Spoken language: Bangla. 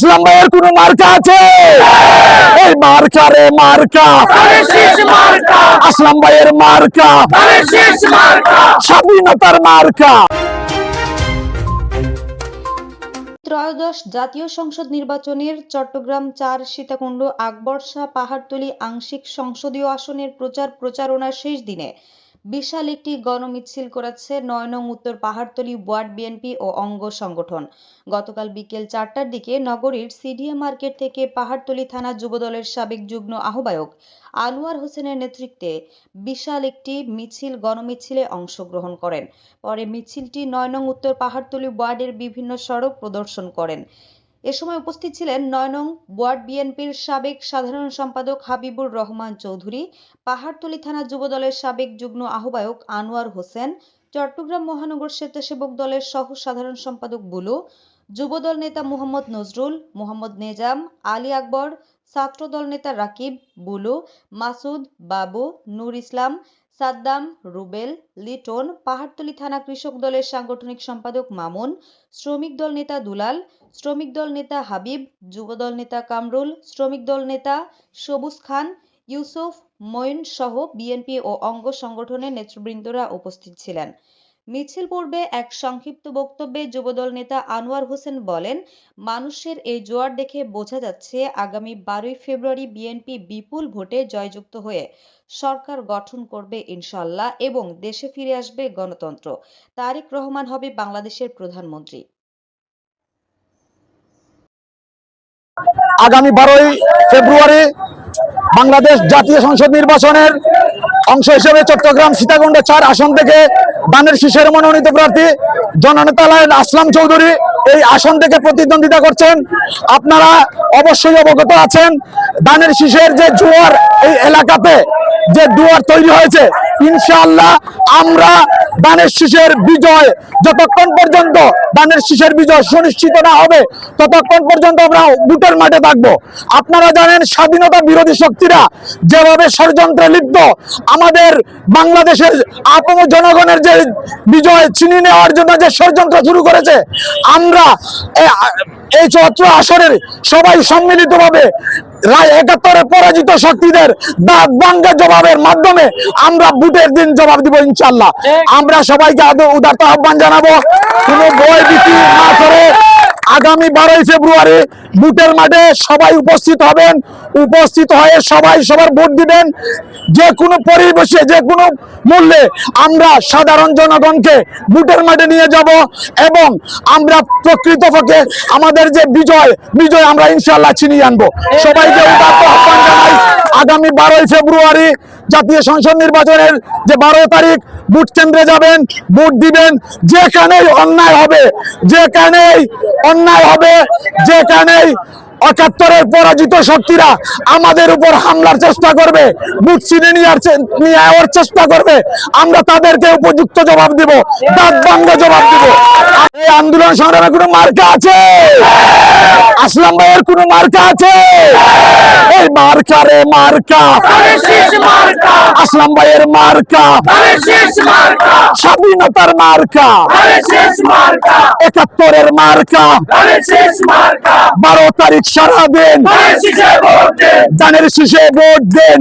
আসলাম ভাইয়ের কোন মার্কা আছে? এই মার্কা রে মার্কা। আসলাম ভাইয়ের মার্কা। স্বাধীনতার মার্কা। ত্রয়োদশ জাতীয় সংসদ নির্বাচনের চট্টগ্রাম চার সীতাকুণ্ড আকবর শাহ পাহাড়তলী আংশিক সংসদীয় আসনের প্রচার প্রচারণার শেষ দিনে বিশাল একটি গণমিছিল করেছে নয় নং উত্তর পাহাড়তলী ওয়ার্ড বিএনপি ও অঙ্গ সংগঠন। গতকাল বিকেল চারটার দিকে নগরীর সিডিএ মার্কেট থেকে পাহাড়তলী থানা যুবদলের সাবেক যুগ্ম আহ্বায়ক আনোয়ার হোসেনের নেতৃত্বে বিশাল একটি মিছিল গণমিছিলে অংশগ্রহণ করেন। পরে মিছিলটি নয় নং উত্তর পাহাড়তলী ওয়ার্ডের বিভিন্ন সড়ক প্রদর্শন করেন। এ সময় উপস্থিত ছিলেন নয়নং ওয়ার্ড বিএনপির সাবেক সাধারণ সম্পাদক হাবিবুর রহমান চৌধুরী, পাহাড়তলী থানা যুবদলের সাবেক যুগ্ম আহ্বায়ক আনোয়ার হোসেন, চট্টগ্রাম মহানগর স্বেচ্ছাসেবক দলের সহ সাধারণ সম্পাদক বুলু, যুবদল নেতা মোহাম্মদ নজরুল, মোহাম্মদ নেজাম, আলী আকবর ছাত্রদল নেতা রাকিব, বুলু, মাসুদ, বাবু, নূর ইসলাম, সাদ্দাম, রুবেল, লিটন, পাহাড়তলী থানা কৃষক দলের সাংগঠনিক সম্পাদক মামুন, শ্রমিক দল নেতা দুলাল, শ্রমিক দল নেতা হাবিব যুবদল নেতা কামরুল, শ্রমিক দল নেতা সবুজ খান, ইউসুফ, মঈন সহ বিএনপি ও অঙ্গ সংগঠনের নেতৃবৃন্দরা উপস্থিত ছিলেন। মিছিল পূর্বে এক সংক্ষিপ্ত বক্তব্যে যুবদল নেতা আনোয়ার হোসেন বলেন, মানুষের এই জোয়ার দেখে বোঝা যাচ্ছে আগামী বারোই ফেব্রুয়ারি বিএনপি বিপুল ভোটে জয়যুক্ত হয়ে সরকার গঠন করবে ইনশাল্লাহ এবং দেশে ফিরে আসবে গণতন্ত্র। তারেক রহমান হবে বাংলাদেশের প্রধানমন্ত্রী। আগামী বারোই ফেব্রুয়ারি বাংলাদেশ জাতীয় সংসদ নির্বাচনের অংশ হিসেবে চট্টগ্রাম সীতাকুণ্ড চার আসন থেকে দানের শিশের মনোনীত প্রার্থী জননেতা লায়ন আসলাম চৌধুরী এই আসন থেকে প্রতিদ্বন্দ্বিতা করছেন। আপনারা অবশ্যই অবগত আছেন দানের শীষের যে জোয়ার এই এলাকাতে যে দুয়ার তৈরি হয়েছে, ইনশাআল্লাহ আমরা দানের শীষের বিজয় যতক্ষণ পর্যন্ত দানের শীষের বিজয় সুনিশ্চিত না হবে, ততক্ষণ পর্যন্ত আমরা বুটের মাঠে থাকব। আপনারা জানেন, স্বাধীনতা বিরোধী শক্তিরা যেভাবে ষড়যন্ত্রে লিপ্ত, আমাদের বাংলাদেশের আপন জনগণের যে বিজয় চিনি নেওয়ার জন্য যে ষড়যন্ত্র শুরু করেছে, আমরা এই চৌত্র আসরের সবাই সম্মিলিতভাবে রায় একাত্তরে পরাজিত শক্তিদের দাঁত ভাঙ্গা জবাবের মাধ্যমে আমরা বুটের দিন জবাব দিব ইনশাল্লাহ আমরা সবাইকে আদৌ উদারতা আহ্বান জানাব? কোনো বই বিক্রি না করে আগামী বারোই ফেব্রুয়ারি বুটের মাঠে সবাই উপস্থিত হবেন, উপস্থিত হয়ে সবাই সবার ভোট দিবেন। যে কোনো পরিবেশে, যে কোনো মূল্যে আমরা সাধারণ জনগণকে বুটের মাঠে নিয়ে যাব এবং আমরা প্রকৃতপক্ষে আমাদের যে বিজয় বিজয় আমরা ইনশাল্লাহ ছিনিয়ে আনব। সবাইকে আগামী বারোই ফেব্রুয়ারি জাতীয় সংসদ নির্বাচনের যে বারো তারিখ বুট কেন্দ্রে যাবেন, ভোট দিবেন, যেখানেই অন্যায় হবে, যেখানেই অন্যায় হবে, যেখানেই একাত্তরের পরাজিত শক্তিরা আমাদের উপর হামলার চেষ্টা করবে বুট চিনে নেওয়ার চেষ্টা করবে, আমরা তাদেরকে উপযুক্ত জবাব দিব, দাঁত ভাঙ্গা জবাব দিব। এই আন্দোলন সংগ্রামে কোনো মার্কা আছে? আসলাম ভাইয়ের কোনো মার্কা আছে? মার্কা রে মার্কা। আসলাম ভাইয়ের মার্কা। স্বাধীনতার মার্কা। একাত্তরের মার্কা। বারো তারিখ সারাদিন দানের শীষে ভোট দেন।